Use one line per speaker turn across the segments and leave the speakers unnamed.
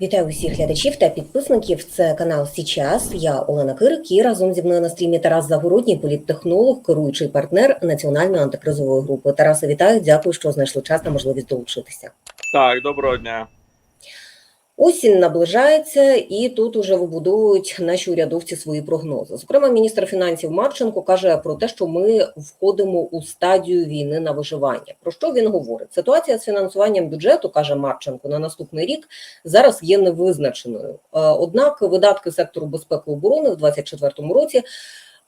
Вітаю усіх глядачів та підписників. Це канал Січас. Я Олена Кирик і разом зі мною на стрімі Тарас Загородній, політтехнолог, керуючий партнер національної антикризової групи. Тараса вітаю. Дякую, що знайшли час та можливість долучитися.
Так, доброго дня.
Осінь наближається, і тут уже вибудовують наші урядовці свої прогнози. Зокрема, міністр фінансів Марченко каже про те, що ми входимо у стадію війни на виживання. Про що він говорить? Ситуація з фінансуванням бюджету каже Марченко на наступний рік зараз є невизначеною. Е, Однак видатки сектору безпеки і оборони в 2024 році.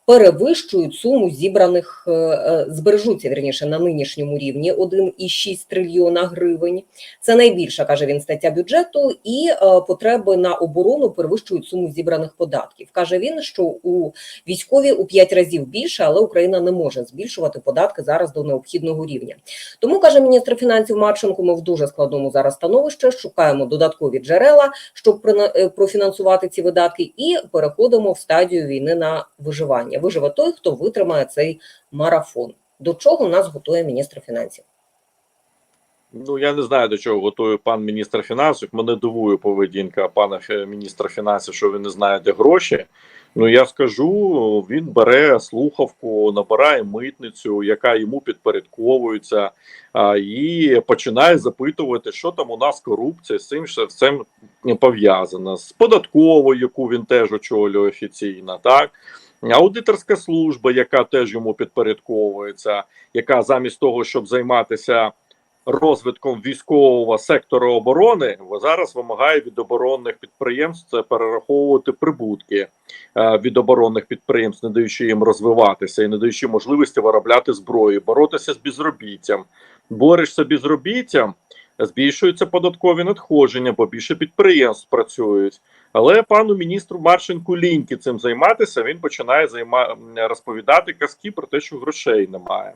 Перевищують суму зібраних е, е, збережуться вірніше на нинішньому рівні 1,6 трильйона гривень. Це найбільша каже він стаття бюджету, і е, потреби на оборону перевищують суму зібраних податків. каже він, що у військові у 5 разів більше, але Україна не може збільшувати податки зараз до необхідного рівня. Тому каже міністр фінансів Марченко. Ми в дуже складному зараз становищі шукаємо додаткові джерела, щоб профінансувати ці видатки, і переходимо в стадію війни на виживання. Виживе той, хто витримає цей марафон. До чого нас готує міністр фінансів?
Ну я не знаю до чого готує пан міністр фінансів. Мене дивує поведінка пана міністра фінансів, що він не знає, де гроші. Ну я скажу, він бере слухавку, набирає митницю, яка йому підпорядковується, і починає запитувати, що там у нас корупція з цим цим пов'язана з податковою, яку він теж очолює офіційно, так. Аудиторська служба, яка теж йому підпорядковується, яка замість того, щоб займатися розвитком військового сектору оборони, зараз вимагає від оборонних підприємств перераховувати прибутки е, від оборонних підприємств, не даючи їм розвиватися і не даючи можливості виробляти зброю, боротися з безробіттям. Борешся безробіттям, збільшуються податкові надходження, бо більше підприємств працюють. Але пану міністру Марченку ліньки цим займатися. Він починає займа... розповідати казки про те, що грошей немає.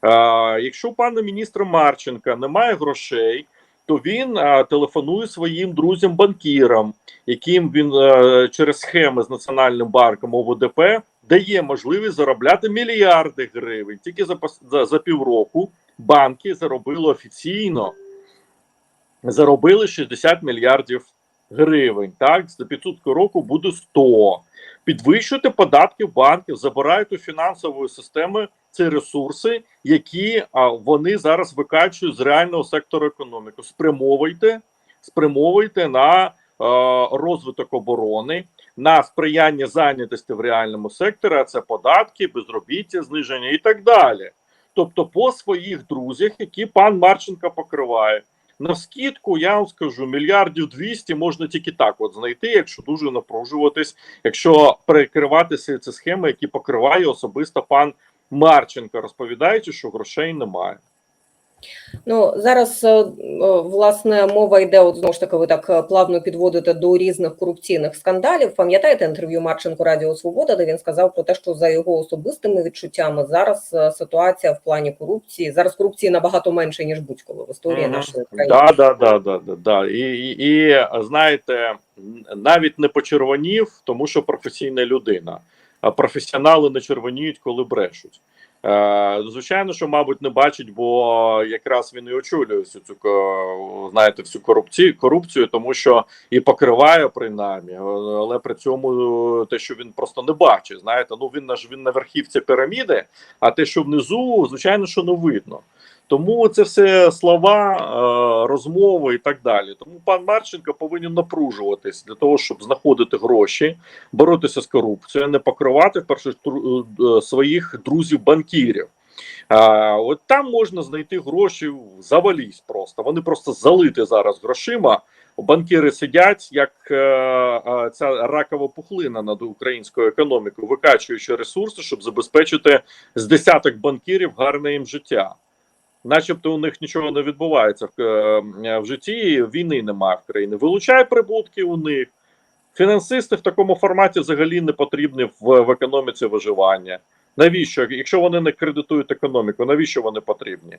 А, якщо у пана міністра Марченка немає грошей, то він а, телефонує своїм друзям-банкірам, яким він а, через схеми з національним банком ОВДП дає можливість заробляти мільярди гривень. Тільки за, за, за півроку банки заробили офіційно заробили 60 мільярдів гривень. Так, за підсудку року буде 100. Підвищуйте податки банків, забирають у фінансової системи ці ресурси, які а, вони зараз викачують з реального сектору економіки. Спрямовуйте, спрямовуйте на розвиток оборони, на сприяння зайнятості в реальному секторі, а це податки, безробіття, зниження і так далі. Тобто, по своїх друзях, які пан Марченко покриває. На скидку я вам скажу мільярдів 200 можна тільки так от знайти, якщо дуже напружуватись, якщо перекриватися ці схеми, які покриває особисто пан Марченко, розповідаючи, що грошей немає.
Ну зараз е, е, власне мова йде. От знову ж таки, ви так е, плавно підводите до різних корупційних скандалів. Пам'ятаєте інтерв'ю Марченко Радіо Свобода, де він сказав про те, що за його особистими відчуттями зараз ситуація в плані корупції зараз корупції набагато менше ніж будь-коли в історії
Мгм.
нашої країни.
Да, да, да, да, да, да. І, і, і знаєте, навіть не почервонів, тому що професійна людина. А професіонали не червоніють, коли брешуть. Е, звичайно, що, мабуть, не бачить, бо якраз він і очолює всю цю знаєте, всю корупцію, корупцію, тому що і покриває принаймні, але при цьому те, що він просто не бачить. Знаєте, ну він наш він на верхівці піраміди, а те, що внизу, звичайно, що не видно. Тому це все слова, е, розмови і так далі. Тому пан Марченко повинен напружуватись для того, щоб знаходити гроші, боротися з корупцією, не покривати в першу е, своїх друзів-банкірів. А, от там можна знайти гроші завалізь просто. Вони просто залиті зараз грошима. Банкіри сидять, як е, е, ця ракова пухлина над українською економікою, викачуючи ресурси, щоб забезпечити з десяток банкірів гарне їм життя начебто у них нічого не відбувається в, е, в житті, війни немає в країні. Вилучай прибутки у них. Фінансисти в такому форматі взагалі не потрібні в, в економіці виживання. Навіщо? Якщо вони не кредитують економіку, навіщо вони потрібні? Е,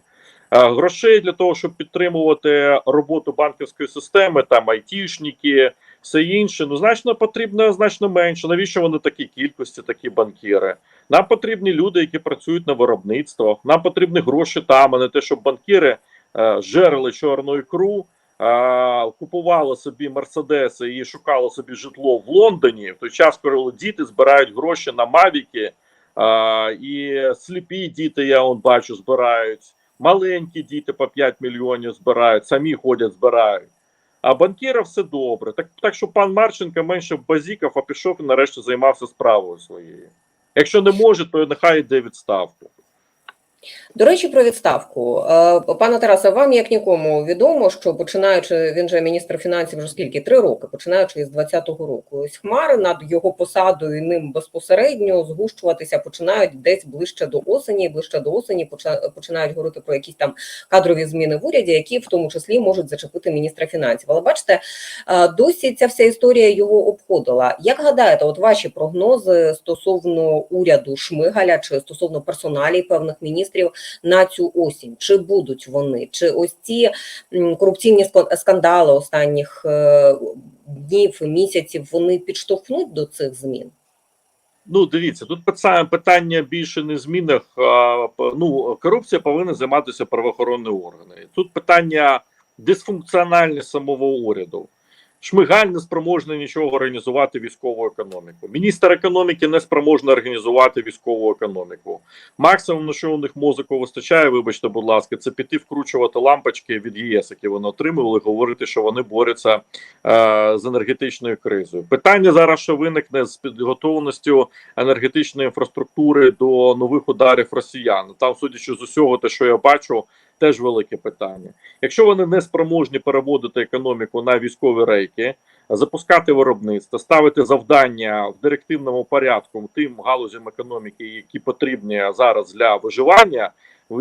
грошей для того, щоб підтримувати роботу банківської системи, там айтішники, все інше, ну значно потрібно значно менше. Навіщо вони такі кількості, такі банкіри? Нам потрібні люди, які працюють на виробництвах. Нам потрібні гроші там, а не те, щоб банкіри е, жерли чорну ікру, е, купувало собі мерседеси і шукало собі житло в Лондоні, в той час, коли діти збирають гроші на Мавіки, е, і сліпі діти, я он бачу, збирають, маленькі діти по 5 мільйонів збирають, самі ходять, збирають. А банкіра все добре. Так, так що пан Марченко менше базікав, а пішов і нарешті займався справою своєю. Якщо не може, то нехай йде відставку.
До речі, про відставку. Е, Пане Тарасе, вам як нікому відомо, що починаючи він же міністр фінансів вже скільки три роки, починаючи із 20-го року, ось хмари над його посадою і ним безпосередньо згущуватися починають десь ближче до осені. Ближче до осені починають говорити про якісь там кадрові зміни в уряді, які в тому числі можуть зачепити міністра фінансів. Але бачите, е, досі ця вся історія його обходила. Як гадаєте, от ваші прогнози стосовно уряду Шмигаля чи стосовно персоналій певних міністрів на цю осінь? Чи будуть вони? Чи ось ці корупційні ск- скандали останніх е, днів місяців вони підштовхнуть до цих змін?
Ну, дивіться, тут питання, більше не змінах. А, ну, корупція повинна займатися правоохоронні органи. Тут питання дисфункціональність самого уряду. Шмигаль не спроможний нічого організувати військову економіку. Міністр економіки не спроможний організувати військову економіку. Максимум, на що у них мозоку вистачає, вибачте, будь ласка, це піти вкручувати лампочки від ЄС, які вони отримували, говорити, що вони борються е, з енергетичною кризою. Питання зараз, що виникне з підготовленістю енергетичної інфраструктури до нових ударів росіян. Там, судячи з усього, те, що я бачу, теж велике питання. Якщо вони не спроможні переводити економіку на військові рейки, запускати виробництво, ставити завдання в директивному порядку тим галузям економіки, які потрібні зараз для виживання.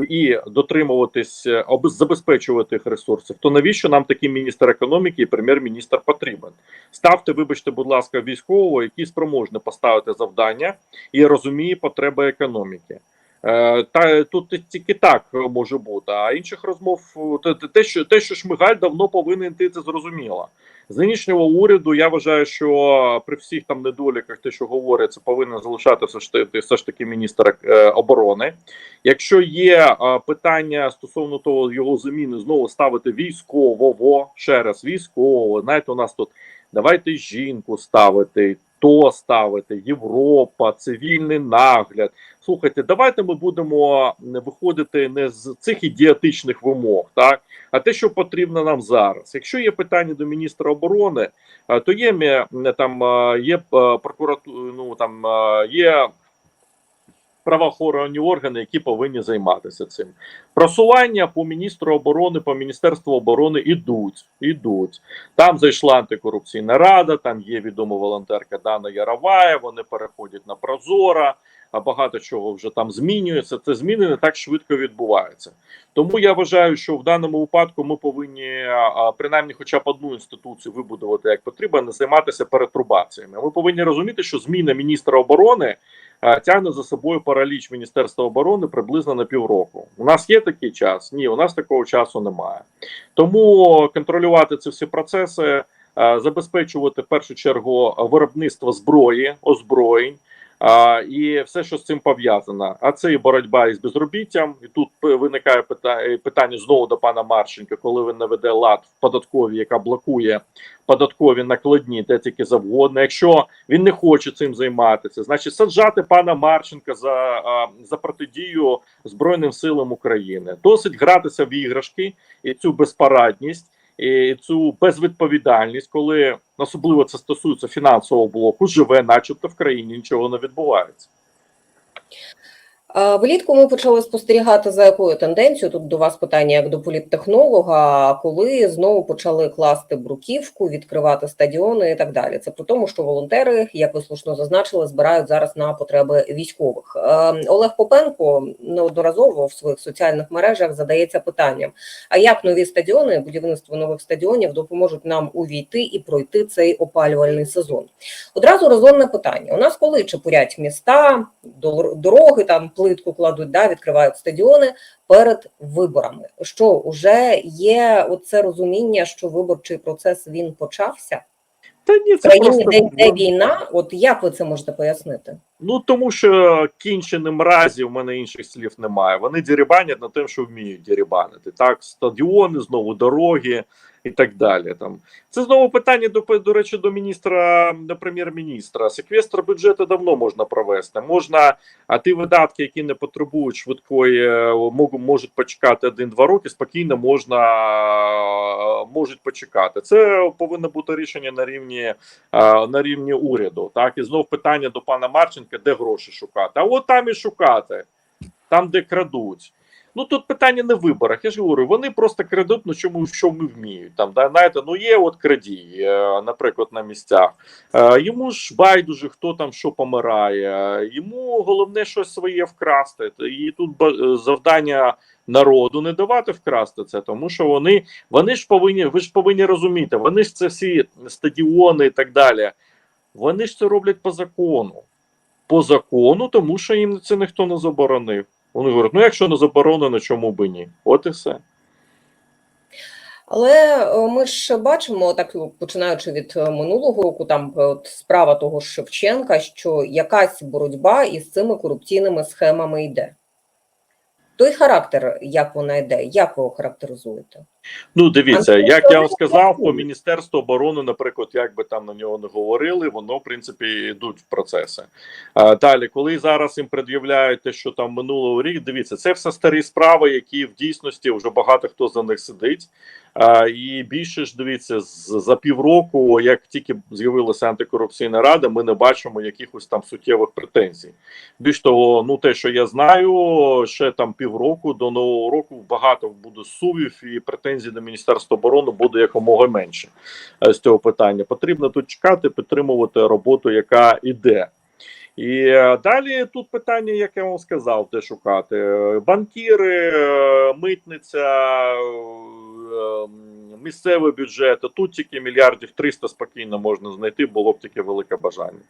І дотримуватись, забезпечувати їх ресурсів, то навіщо нам такий міністр економіки і прем'єр-міністр потрібен? Ставте, вибачте, будь ласка, військового, який спроможний поставити завдання і розуміє потреби економіки. Е, Та тут тільки так може бути. А інших розмов те- що те, що Шмигаль давно повинен йти, це зрозуміло. З нинішнього уряду я вважаю, що при всіх там недоліках, те, що говориться, повинен залишати все ж таки все ж таки міністр е, оборони. Якщо є е, питання стосовно того його заміни, знову ставити військового ще раз військового. Знаєте, у нас тут давайте жінку ставити, то ставити, Європа, цивільний нагляд. Слухайте, давайте ми будемо виходити не з цих ідіотичних вимог, так а те, що потрібно нам зараз. Якщо є питання до міністра оборони, е, то є там е, є прокуратура, ну там е, є правоохоронні органи, які повинні займатися цим. Просування по міністру оборони, по міністерству оборони ідуть. ідуть. Там зайшла антикорупційна рада, там є відома волонтерка Дана Яровая. Вони переходять на Прозора. А багато чого вже там змінюється. Це зміни не так швидко відбуваються. Тому я вважаю, що в даному випадку ми повинні принаймні, хоча б одну інституцію вибудувати як потрібно, не займатися перетрубаціями. Ми повинні розуміти, що зміна міністра оборони тягне за собою параліч Міністерства оборони приблизно на півроку. У нас є такий час? Ні, у нас такого часу немає. Тому контролювати ці всі процеси, забезпечувати в першу чергу виробництво зброї, озброєнь. А, і все, що з цим пов'язано. А це і боротьба із безробіттям. І тут виникає питання, питання знову до пана Марченка, коли він наведе лад в податковій, яка блокує податкові накладні, де тільки завгодно. Якщо він не хоче цим займатися, значить саджати пана Марченка за, за протидію Збройним силам України. Досить гратися в іграшки і цю безпарадність. Цю безвідповідальність, коли особливо це стосується фінансового блоку, живе, начебто в країні нічого не відбувається.
Е, Влітку ми почали спостерігати за якою тенденцією. Тут до вас питання як до політтехнолога, коли знову почали класти бруківку, відкривати стадіони і так далі. Це при тому, що волонтери, як ви слушно зазначили, збирають зараз на потреби військових. Е, Олег Попенко неодноразово в своїх соціальних мережах задається питанням: а як нові стадіони, будівництво нових стадіонів допоможуть нам увійти і пройти цей опалювальний сезон? Одразу резонне питання: у нас коли чепурять міста, дороги там плитку кладуть, да, відкривають стадіони перед виборами. Що вже є оце розуміння, що виборчий процес він почався
Та ні, це
країні,
просто
де йде війна. От як ви це можете пояснити?
ну тому, що кінчені мразі в мене інших слів немає. Вони дірібанять на тим, що вміють дірібанити. Так, стадіони, знову дороги, і так далі. Там це знову питання до до речі до міністра до прем'єр-міністра. Секвестр бюджету давно можна провести. Можна, а ті видатки, які не потребують швидкої, е, можуть почекати один-два роки. Спокійно можна е, можуть почекати. Це повинно бути рішення на рівні е, на рівні уряду. Так і знов питання до пана Марченка, де гроші шукати. А от там і шукати, там де крадуть. Ну тут питання не в виборах. Я ж говорю, вони просто крадуть, ну чому що ми вміють. Там да, знаєте, ну є от крадій, е, наприклад, на місцях. Е, йому ж байдуже, хто там що помирає. Йому головне щось своє вкрасти. І тут е, завдання народу не давати вкрасти це, тому що вони, вони ж повинні, ви ж повинні розуміти, вони ж це всі стадіони і так далі. Вони ж це роблять по закону. По закону, тому що їм це ніхто не заборонив. Вони говорять: ну якщо не заборонено, чому би ні? От і все.
Але е, ми ж бачимо, так починаючи від е, минулого року, там е, от справа того ж Шевченка, що якась боротьба із цими корупційними схемами йде. Той характер, як вона йде, як ви характеризуєте?
Ну, дивіться, як я вам сказав, по Міністерству оборони, наприклад, як би там на нього не говорили, воно в принципі йдуть в процеси. А, далі, коли зараз їм пред'являють те, що там минулого рік, дивіться, це все старі справи, які в дійсності вже багато хто за них сидить. А, і більше ж дивіться, за півроку, як тільки з'явилася антикорупційна рада, ми не бачимо якихось там суттєвих претензій. Більш того, ну те, що я знаю, ще там півроку до нового року багато буде сувів і претензій до Міністерства оборони буде якомога менше е, з цього питання. Потрібно тут чекати, підтримувати роботу, яка іде. І е, далі тут питання, як я вам сказав, де шукати: банкіри, е, митниця, е, місцевий бюджет. Тут тільки мільярдів 300 спокійно можна знайти, було б тільки велике бажання.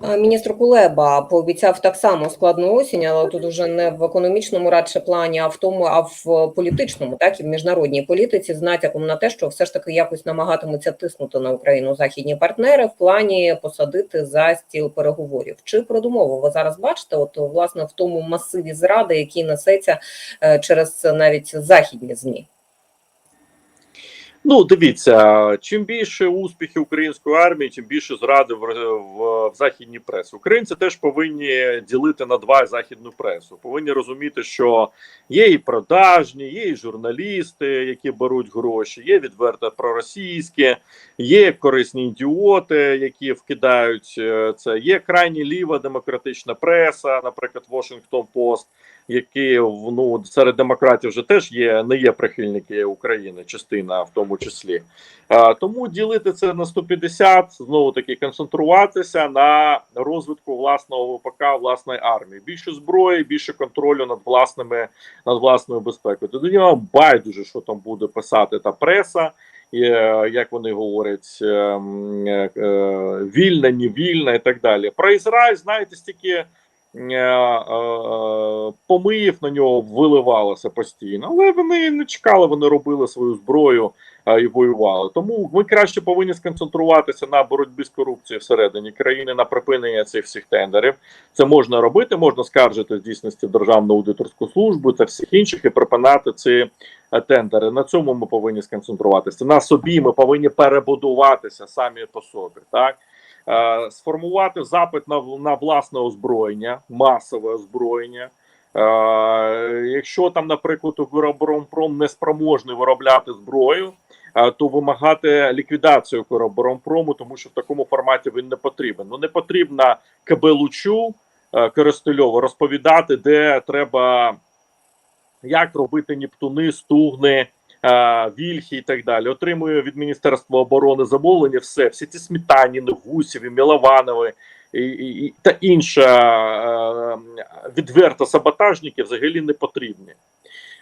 Міністр Кулеба пообіцяв так само складну осінь, але тут вже не в економічному радше плані, а в тому, а в політичному, так і в міжнародній політиці, з натяком на те, що все ж таки якось намагатимуться тиснути на Україну західні партнери в плані посадити за стіл переговорів. Чи продумову ви зараз бачите? От власне в тому масиві зради, який несеться е, через навіть західні змі.
Ну, дивіться, чим більше успіхів української армії, тим більше зради в, в, в західній пресі. Українці теж повинні ділити на два західну пресу. Повинні розуміти, що є і продажні, є і журналісти, які беруть гроші, є відверто проросійські, є корисні ідіоти, які вкидають е, це. Є крайні ліва демократична преса, наприклад, Washington Post, які ну серед демократів вже теж є, не є прихильники України, частина в тому числі. Тому ділити це на 150, знову таки концентруватися на розвитку власного ВПК, власної армії. Більше зброї, більше контролю над власними над власною безпекою. Тоді нього байдуже, що там буде писати та преса. І, е, як вони говорять, е, м, е, е, вільна, не вільна і так далі. Про Ізраїль, знаєте, стільки е, е, помиїв на нього виливалося постійно, але вони не чекали, вони робили свою зброю е, і воювали. Тому ми краще повинні сконцентруватися на боротьбі з корупцією всередині країни, на припинення цих всіх тендерів. Це можна робити, можна скаржити в дійсності Державну аудиторську службу та всіх інших і припинати ці е, тендери. На цьому ми повинні сконцентруватися. На собі ми повинні перебудуватися самі по собі. Так Е, сформувати запит на, на власне озброєння, масове озброєння. Е, якщо там, наприклад, Укроборонпром не спроможний виробляти зброю, е, то вимагати ліквідацію Укроборонпрому, тому що в такому форматі він не потрібен. Ну не потрібно КБ Лучу е, Коростельову розповідати, де треба як робити Нептуни, стугни. Е, Вільхи і так далі отримує від Міністерства оборони замовлення. Все, всі ці Сметаніни, Гусєві, Мілованови і, і, та інша е, відверто саботажники взагалі не потрібні.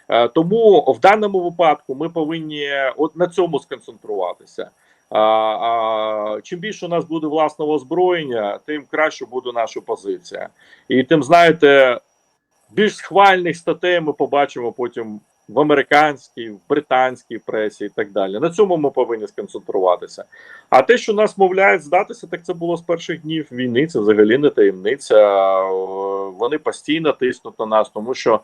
Е, тому в даному випадку ми повинні от на цьому сконцентруватися. А, а, чим більше у нас буде власного озброєння, тим краще буде наша позиція. І тим, знаєте, більш схвальних статей ми побачимо потім в американській, в британській пресі і так далі. На цьому ми повинні сконцентруватися. А те, що нас мовляють здатися, так це було з перших днів війни. Це взагалі не таємниця. Вони постійно тиснуть на нас, тому що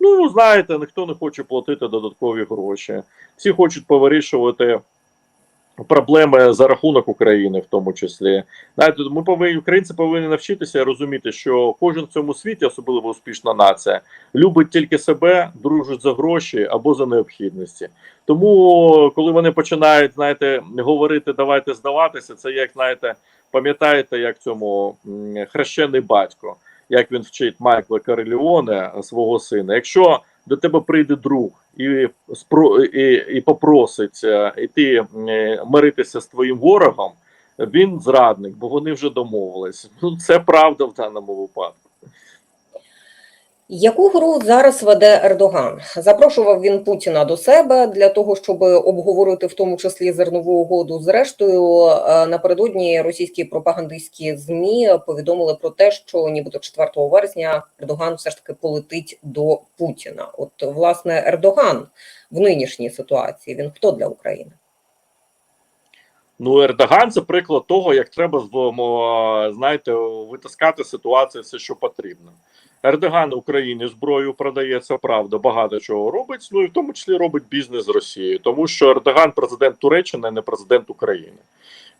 Ну, знаєте, ніхто не хоче платити додаткові гроші. Всі хочуть повирішувати проблеми за рахунок України, в тому числі. Знаєте, ми повинні українці повинні навчитися розуміти, що кожен в цьому світі, особливо успішна нація, любить тільки себе, дружить за гроші або за необхідності. Тому, коли вони починають, знаєте, говорити, давайте здаватися, це як знаєте, пам'ятаєте, як цьому хрещений батько, як він вчить Майкла Кареліоне свого сина. Якщо до тебе прийде друг і спро і, і попросить е, іти е, миритися з твоїм ворогом, він зрадник, бо вони вже домовились. Ну це правда в даному випадку.
Яку гру зараз веде Ердоган? Запрошував він Путіна до себе для того, щоб обговорити в тому числі зернову угоду. Зрештою, е, напередодні російські пропагандистські змі повідомили про те, що нібито 4 вересня Ердоган все ж таки полетить до Путіна. От власне Ердоган в нинішній ситуації він хто для України?
Ну, Ердоган це приклад того, як треба знаєте, витискати ситуацію все, що потрібно. Ердоган Україні зброю продає, це правда, багато чого робить. Ну і в тому числі робить бізнес з Росією, тому що Ердоган президент Туреччини, а не президент України.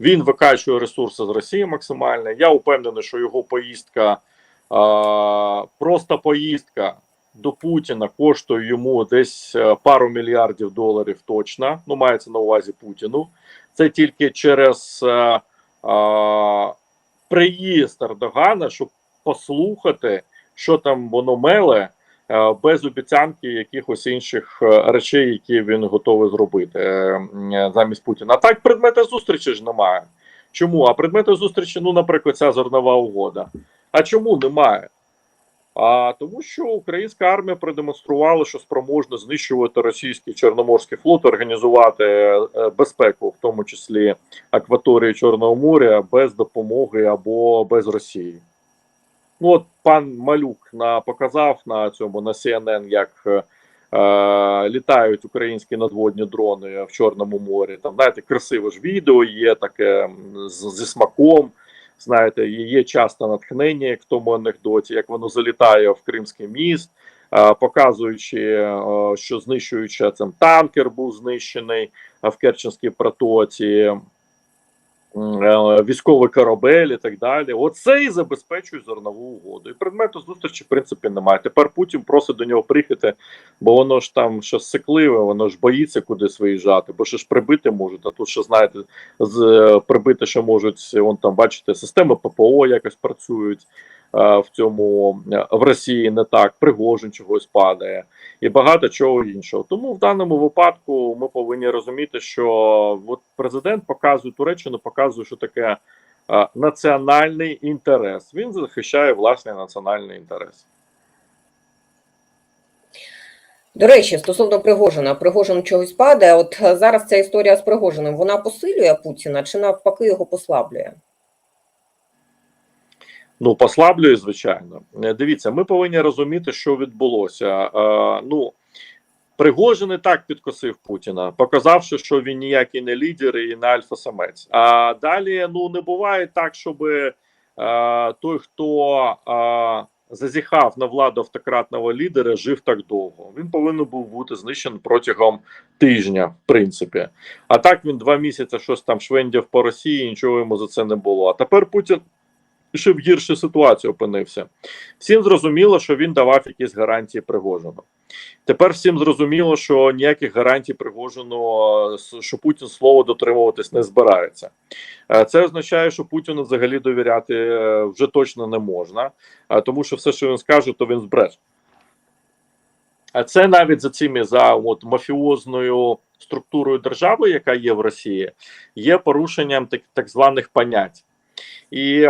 Він викачує ресурси з Росії максимально. Я упевнений, що його поїздка, а, просто поїздка до Путіна коштує йому десь е, пару мільярдів доларів точно. Ну, мається на увазі Путіну. Це тільки через е, е, приїзд Ердогана, щоб послухати, що там воно меле, е, без обіцянки якихось інших е, речей, які він готовий зробити е, замість Путіна. А так предмета зустрічі ж немає. Чому? А предмети зустрічі, ну, наприклад, ця зернова угода. А чому немає? А тому, що українська армія продемонструвала, що спроможна знищувати російський чорноморський флот, організувати безпеку, в тому числі акваторії Чорного моря, без допомоги або без Росії. Ну от пан Малюк на показав на цьому на CNN, як е, е, літають українські надводні дрони в Чорному морі. Там знаєте, красиве ж відео є таке з, зі смаком. Знаєте, є часто натхнення, як в тому анекдоті, як воно залітає в Кримський міст, е, показуючи, е, що знищуючи цим танкер був знищений в Керченській протоці, військовий корабель і так далі. Оце і забезпечує зернову угоду. І предмету зустрічі, в принципі, немає. Тепер Путін просить до нього приїхати, бо воно ж там ще сикливе, воно ж боїться кудись виїжджати, бо ще ж прибити можуть. А тут ще знаєте, з е, прибити що можуть. Вон там бачите, системи ППО якось працюють. Е, В цьому е, в Росії не так, Пригожин чогось падає і багато чого іншого. Тому в даному випадку ми повинні розуміти, що от президент показує Туреччину, показує, що таке е, національний інтерес. Він захищає власний національний інтерес.
До речі, стосовно Пригожина, Пригожин чогось падає. От зараз ця історія з Пригожиним вона посилює Путіна чи навпаки його послаблює?
Ну, послаблює, звичайно. Е, Дивіться, ми повинні розуміти, що відбулося. Е, ну, Пригожин і так підкосив Путіна, показавши, що він ніякий не лідер і не альфа-самець. А далі ну не буває так, щоб е, той, хто е, зазіхав на владу автократного лідера, жив так довго. Він повинен був бути знищений протягом тижня, в принципі. А так він два місяці щось там швендяв по Росії, нічого йому за це не було. А тепер Путін ще в гіршій ситуації опинився. Всім зрозуміло, що він давав якісь гарантії Пригожину. Тепер всім зрозуміло, що ніяких гарантій Пригожину, е, що Путін слово дотримуватись не збирається. Е, Це означає, що Путіну взагалі довіряти е, вже точно не можна, тому що все, що він скаже, то він збреже. А це навіть за цими за от, мафіозною структурою держави, яка є в Росії, є порушенням так, так званих понять. І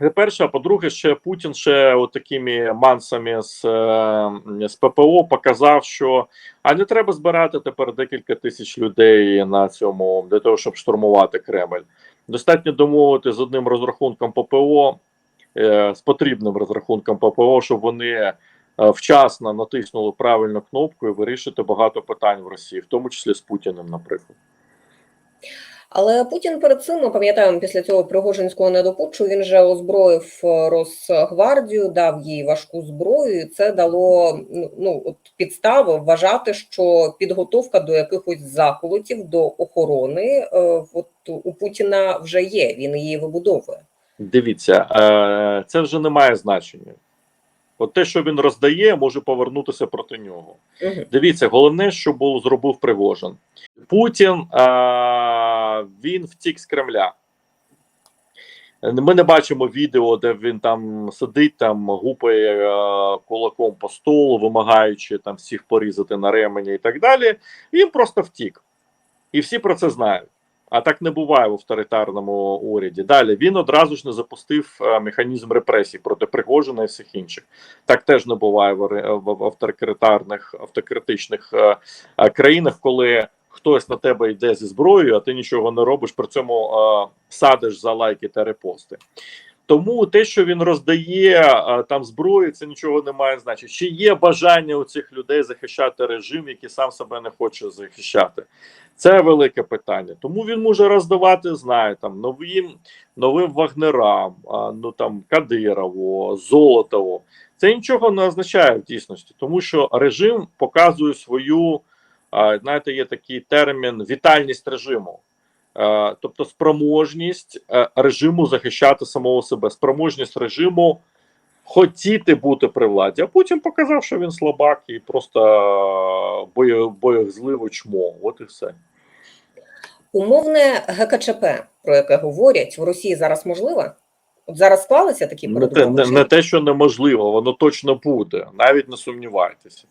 це перше, а по-друге, ще Путін ще от такими мансами з, е, з ППО показав, що а не треба збирати тепер декілька тисяч людей на цьому для того, щоб штурмувати Кремль. Достатньо домовити з одним розрахунком ППО, е, з потрібним розрахунком ППО, щоб вони е, вчасно натиснули правильну кнопку і вирішити багато питань в Росії, в тому числі з Путіним, наприклад.
Але Путін перед цим ми пам'ятаємо після цього Пригожинського недопутчу. Він же озброїв е, Росгвардію, дав їй важку зброю. і Це дало ну, ну от підстави вважати, що підготовка до якихось заколотів до охорони е, от у Путіна вже є. Він її вибудовує.
Дивіться, е, це вже не має значення. От те, що він роздає, може повернутися проти нього.
Угу.
Дивіться, головне, що був зробив Пригожин. Путін а, він втік з Кремля. Ми не бачимо відео, де він там сидить, там гупає а, кулаком по столу, вимагаючи там всіх порізати на ремені і так далі. Він просто втік. І всі про це знають. А так не буває в авторитарному уряді. Далі він одразу ж не запустив е, механізм репресій проти Пригожина і всіх інших. Так теж не буває в, авторитарних автократичних е, е, країнах, коли хтось на тебе йде зі зброєю, а ти нічого не робиш, при цьому садиш за лайки та репости. Тому те, що він роздає е, там зброю, це нічого не має значення. Чи є бажання у цих людей захищати режим, який сам себе не хоче захищати? Це велике питання. Тому він може роздавати, знає, там новим новим вагнерам, ну там Кадирову, Золотову. Це нічого не означає в дійсності, тому що режим показує свою, знаєте, є такий термін вітальність режиму. Е, Тобто спроможність е, режиму захищати самого себе, спроможність режиму хотіти бути при владі, а потім показав, що він слабак і просто е, боєзливо чмо. От і все.
Умовне ГКЧП, про яке говорять в Росії зараз можливе? От зараз склалися такі
Не те, не, не те, що неможливо, воно точно буде. Навіть не сумнівайтеся.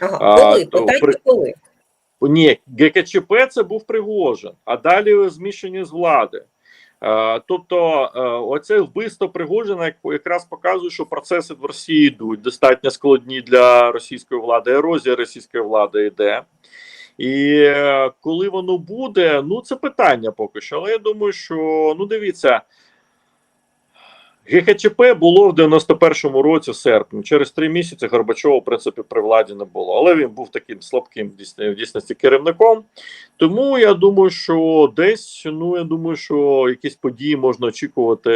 Ага,
а,
коли?
то
Питайте
при-
коли.
Ні, ГКЧП це був Пригожин, а далі зміщення з влади. Е, тобто, е, оце вбивство Пригожина якраз показує, що процеси в Росії йдуть достатньо складні для російської влади. Ерозія російської влади йде. І е, коли воно буде, ну це питання поки що. Але я думаю, що ну дивіться. ГХЧП було в 91-му році в серпні. Через три місяці Горбачова, в принципі, при владі не було. Але він був таким слабким в дійсності керівником. Тому я думаю, що десь, ну я думаю, що якісь події можна очікувати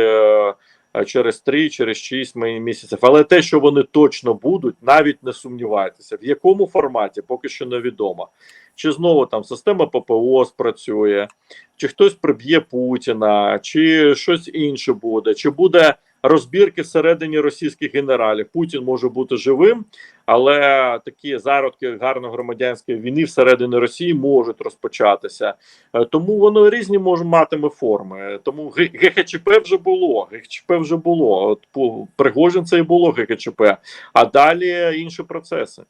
е, через три, через шість мі- місяців. Але те, що вони точно будуть, навіть не сумнівайтеся, в якому форматі поки що невідомо. Чи знову там система ППО спрацює, чи хтось приб'є Путіна, чи щось інше буде, чи буде розбірки всередині російських генералів. Путін може бути живим, але такі зародки гарно громадянської війни всередині Росії можуть розпочатися. Е, Тому воно різні може матиме форми. Тому ГХЧП вже було. ГХЧП вже було. От Пригожин це і було ГХЧП, а далі інші процеси.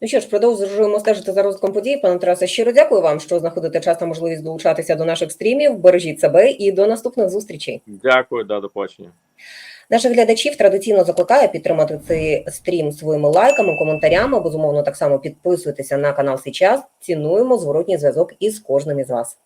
Ну що ж, продовжуємо стежити за розвитком подій. Пане Тарасе, щиро дякую вам, що знаходите час та можливість долучатися до наших стрімів. Бережіть себе і до наступних зустрічей.
Дякую, да, до побачення.
Наших глядачів традиційно закликаю підтримати цей стрім своїми лайками, коментарями. Безумовно, так само підписуйтеся на канал Сейчас. Цінуємо зворотній зв'язок із кожним із вас.